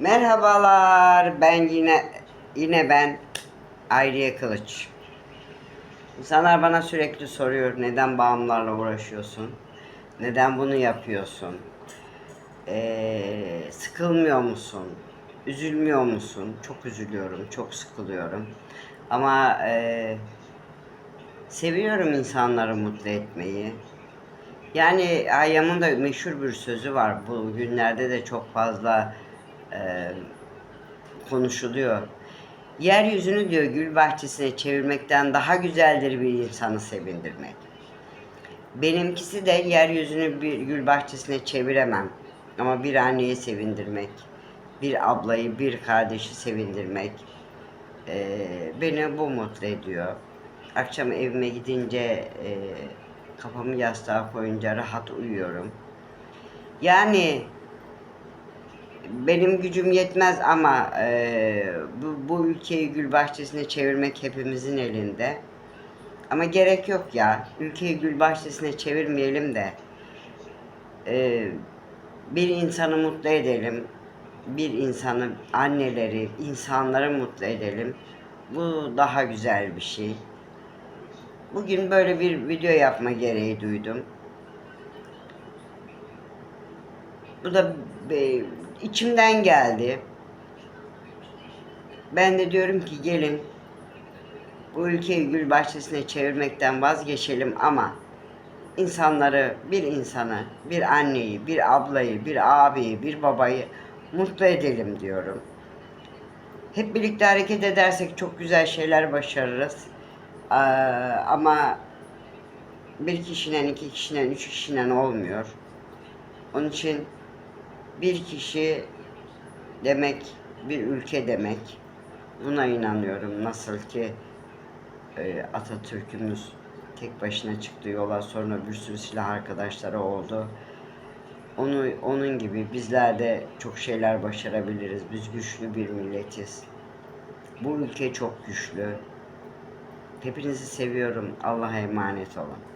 Merhabalar. Ben yine yine ben Ayriye Kılıç. İnsanlar bana sürekli soruyor neden bağımlarla uğraşıyorsun? Neden bunu yapıyorsun? Ee, sıkılmıyor musun? Üzülmüyor musun? Çok üzülüyorum, çok sıkılıyorum. Ama e, seviyorum insanları mutlu etmeyi. Yani Ayyam'ın da meşhur bir sözü var. Bu günlerde de çok fazla e, konuşuluyor. Yeryüzünü diyor gül bahçesine çevirmekten daha güzeldir bir insanı sevindirmek. Benimkisi de yeryüzünü bir gül bahçesine çeviremem. Ama bir anneyi sevindirmek, bir ablayı, bir kardeşi sevindirmek e, beni bu mutlu ediyor. Akşam evime gidince e, kafamı yastığa koyunca rahat uyuyorum. Yani benim gücüm yetmez ama e, bu, bu ülkeyi gül bahçesine çevirmek hepimizin elinde. Ama gerek yok ya. Ülkeyi gül bahçesine çevirmeyelim de e, bir insanı mutlu edelim. Bir insanı, anneleri, insanları mutlu edelim. Bu daha güzel bir şey. Bugün böyle bir video yapma gereği duydum. Bu da e, içimden geldi. Ben de diyorum ki gelin bu ülkeyi gül bahçesine çevirmekten vazgeçelim ama insanları, bir insanı, bir anneyi, bir ablayı, bir abiyi, bir babayı mutlu edelim diyorum. Hep birlikte hareket edersek çok güzel şeyler başarırız. Ee, ama bir kişiden, iki kişiden, üç kişiden olmuyor. Onun için bir kişi demek bir ülke demek. Buna inanıyorum. Nasıl ki e, Atatürk'ümüz tek başına çıktı yola sonra bir sürü silah arkadaşları oldu. Onu onun gibi bizler de çok şeyler başarabiliriz. Biz güçlü bir milletiz. Bu ülke çok güçlü. Hepinizi seviyorum. Allah'a emanet olun.